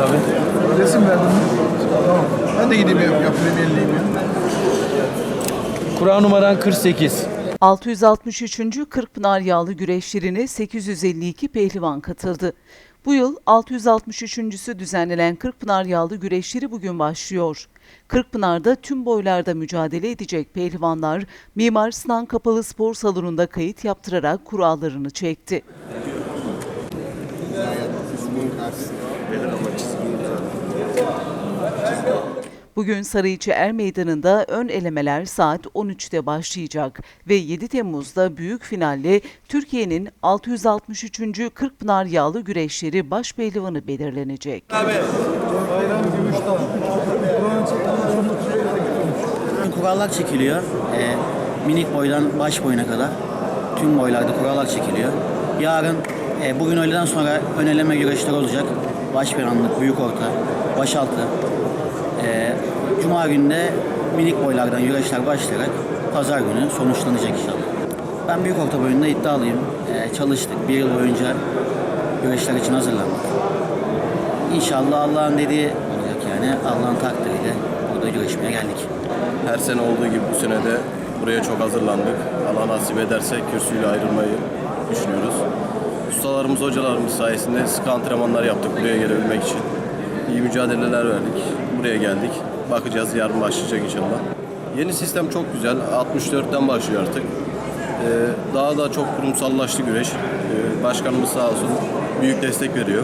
Tabii. Resim verdim. Tamam. Ben de gideyim yapayım elleyim. Kur'an numaran 48. 663. Kırkpınar Yağlı Güreşlerine 852 pehlivan katıldı. Bu yıl 663.sü düzenlenen Kırkpınar Yağlı Güreşleri bugün başlıyor. Kırkpınar'da tüm boylarda mücadele edecek pehlivanlar Mimar Sinan Kapalı Spor Salonu'nda kayıt yaptırarak kurallarını çekti. Bugün Sarıçı Er Meydanı'nda ön elemeler saat 13'te başlayacak ve 7 Temmuz'da büyük finalle Türkiye'nin 663. Kırkpınar Yağlı Güreşleri baş pehlivanı belirlenecek. Kurallar çekiliyor. Ee, minik boydan baş boyuna kadar tüm boylarda kurallar çekiliyor. Yarın e, bugün öğleden sonra ön eleme güreşleri olacak. Baş beyanlık, büyük orta, başaltı. Ee, Cuma günde minik boylardan güreşler başlayarak pazar günü sonuçlanacak inşallah. Ben büyük orta boyunda iddialıyım. Ee, çalıştık. Bir yıl boyunca güreşler için hazırlandık. İnşallah Allah'ın dediği olacak yani. Allah'ın takdiriyle burada güreşmeye geldik. Her sene olduğu gibi bu sene de buraya çok hazırlandık. Allah nasip ederse kürsüyle ayrılmayı düşünüyoruz. Ustalarımız, hocalarımız sayesinde sık antrenmanlar yaptık buraya gelebilmek için. İyi mücadeleler verdik. Buraya geldik. Bakacağız yarın başlayacak inşallah. Yeni sistem çok güzel. 64'ten başlıyor artık. Ee, daha da çok kurumsallaştı güreş. Ee, başkanımız sağ olsun büyük destek veriyor.